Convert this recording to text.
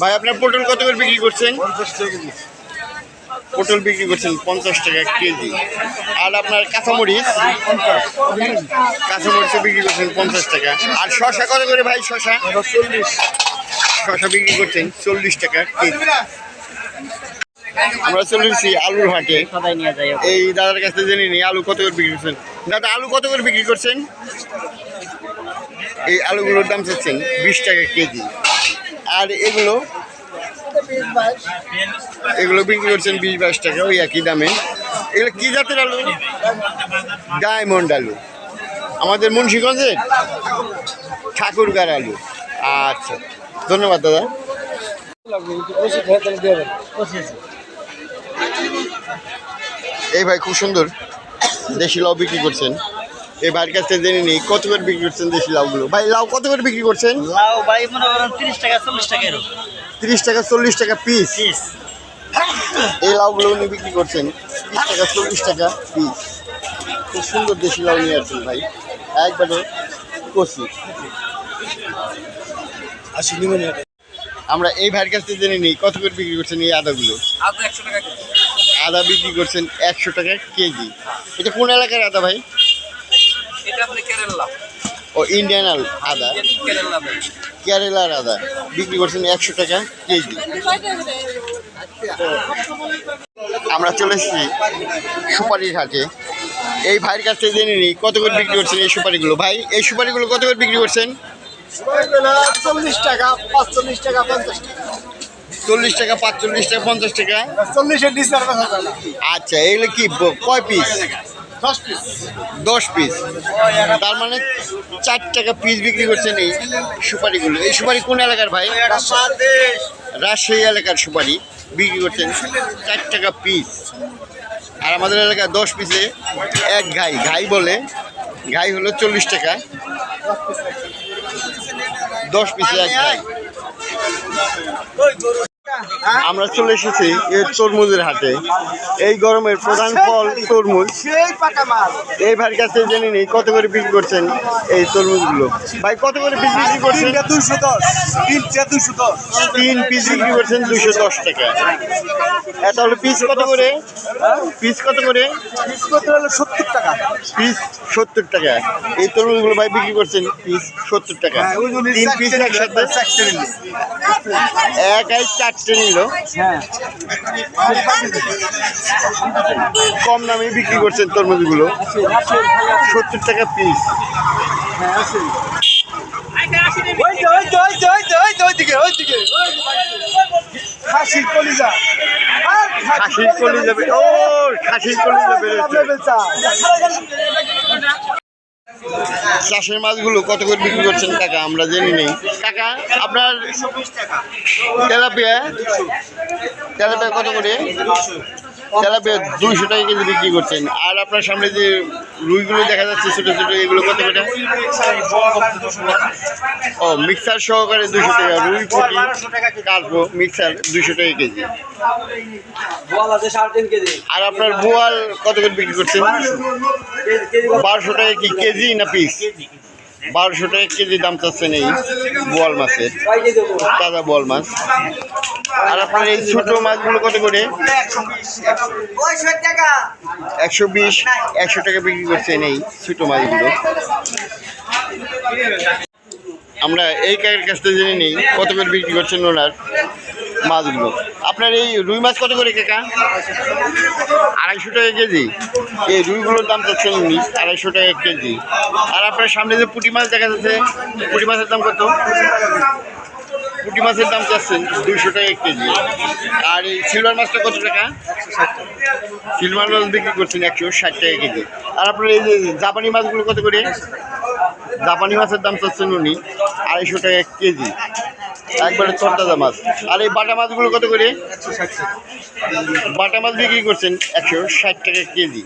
ভাই আপনার পটল কত করে বিক্রি করছেন? পটল বিক্রি করছেন পঞ্চাশ টাকা কেজি। আর আপনার কাঁচামরিচ? কাঁচামরিচও বিক্রি করছেন পঞ্চাশ টাকা। আর শশা কত করে ভাই শশা চল্লিশ। শশা বিক্রি করছেন চল্লিশ টাকা কেজি। আমরা চলে এসেছি আলুর হাটে। এই দাদার কাছে জেনে নিই আলু কত করে বিক্রি করছেন? দাদা আলু কত করে বিক্রি করছেন? এই আলুগুলোর দাম চাচ্ছেন বিশ টাকা কেজি। আর এগুলো এগুলো বিক্রি করছেন বিশ বাইশ টাকা, ওই একই দামে। এগুলো কী জাতের আলু? ডায়মন্ড আলু। আমাদের মুন্সিগঞ্জের ঠাকুরগার আলু। আচ্ছা ধন্যবাদ দাদা। এই ভাই খুব সুন্দর দেশি লাউ বিক্রি করছেন। এই ভাইয়ের কাছ থেকে জেনে নিই কত করে বিক্রি করছেন দেশি লাউগুলো? ভাই লাউ কত করে বিক্রি করছেন? লাউ ভাই মনে করেন তিরিশ টাকা চল্লিশ টাকা এরকম। তিরিশ টাকা চল্লিশ টাকা পিস পিস এই লাউগুলো উনি বিক্রি করছেন তিরিশ টাকা চল্লিশ টাকা পিস খুব সুন্দর দেশি লাউ নিয়ে আসছেন ভাই। একবারে কষি আমরা এই ভাইয়ের কাছ থেকে জেনে নিই কত করে বিক্রি করছেন এই আদাগুলো? আদা একশো টাকা আদা বিক্রি করছেন একশো টাকা কেজি। এটা কোন এলাকার আদা ভাই? কেরালা। ও ইন্ডিয়ান আদা। কেরালা কেরালার আদা। বিক্রি করছেন একশো টাকা কেজি। আমরা চলে এসেছি সুপারির হাটে। এই ভাইয়ের কাছ থেকে জেনে নিই কত করে বিক্রি করছেন এই সুপারিগুলো? ভাই এই সুপারিগুলো কত করে বিক্রি করছেন? চল্লিশ টাকা পাঁচচল্লিশ টাকা পঞ্চাশ টাকা। চল্লিশ টাকা পাঁচচল্লিশ টাকা পঞ্চাশ টাকা? চল্লিশের আচ্ছা এগুলো কি কয় পিস দশ পিস তার মানে চার টাকা পিস বিক্রি করছেন এই সুপারিগুলো। এই সুপারি কোন এলাকার ভাই? রাজশাহী এলাকার সুপারি বিক্রি করছেন চার টাকা পিস আর আমাদের এলাকায় দশ পিসে এক ঘাই। ঘাই বলে, ঘাই হলো চল্লিশ টাকা। দশ পিসে এক ঘাই। আমরা চলে এসেছি এই তরমুজের হাটে। এই গরমের প্রধান ফল তরমুজ। এই ভাইয়ের কাছে জেনে নিই কত করে বিক্রি করছেন এই তরমুজগুলো। ভাই কত করে পিস বিক্রি করছেন? দুশো দশ। তিনটা দুশো দশ। তিন পিস বিক্রি করছেন দুশো দশ টাকা। এটা হলো পিস কত করে? পিস কত করে? পিস করতে হলে সত্তর টাকা। পিস সত্তর টাকা। এই তরমুজগুলো ভাই বিক্রি করছেন পিস সত্তর টাকা। হ্যাঁ, তিন পিস একসাথে? নিল। একাই চারটে নিল হ্যাঁ। কম দামে বিক্রি করছেন তরমুজগুলো। সত্তর টাকা পিস। খাসির কলিজা। খাসির কলি যাবে ও খাসির কলি যাবে আপনার বেচা। চাষের মাছগুলো কত করে বিক্রি করছেন কাকা? আমরা জেনে নেই। কাকা আপনার তেলাপিয়া? তেলাপিয়া কত করে? তেলাপিয়া দুইশো টাকা কেজি বিক্রি করছেন, আর আপনার সামনে যে রুইগুলো দেখা যাচ্ছে ছোটো ছোটো, এগুলো কত করে? ও, মিক্সার সহকারে দুশো টাকা, রুই ফুটি কাটবো মিক্সার দুশো টাকা কেজি। আর আপনার বোয়াল কত করে বিক্রি করছেন বারোশো টাকা কি কেজি না পিস? বারোশো টাকা কেজি দাম চাচ্ছেন এই বোয়াল মাছের, তাজা বোয়াল মাছ। আর আপনার এই ছোটো মাছগুলো কত করে? একশো বিশ, একশো টাকা বিক্রি করছেন এই ছোটো মাছগুলো। আমরা এই কাকের কাছ থেকে জেনে নিই কত করে বিক্রি করছেন ওনার মাছগুলো। আপনার এই রুই মাছ কত করে কাকা? আড়াইশো টাকা কেজি। এই রুইগুলোর দাম চাচ্ছেন উনি আড়াইশো টাকা কেজি। আর আপনার সামনে যে পুঁটি মাছ দেখা যাচ্ছে, পুঁটি মাছের দাম কত? পুঁটি মাছের দাম চাচ্ছেন দুইশো টাকা এক কেজি। আর এই সিলভার মাছটা কত টাকা? সিলভার মাছ বিক্রি করছেন একশো ষাট টাকা কেজি। আর আপনার এই যে জাপানি মাছগুলো কত করে? জাপানি মাছের দাম চাচ্ছেন উনি আড়াইশো টাকা এক কেজি। একবারে তরতাজা মাছ। আর এই বাটা মাছগুলো কত করে? বাটা মাছ বিক্রি করছেন একশো ষাট টাকা কেজি।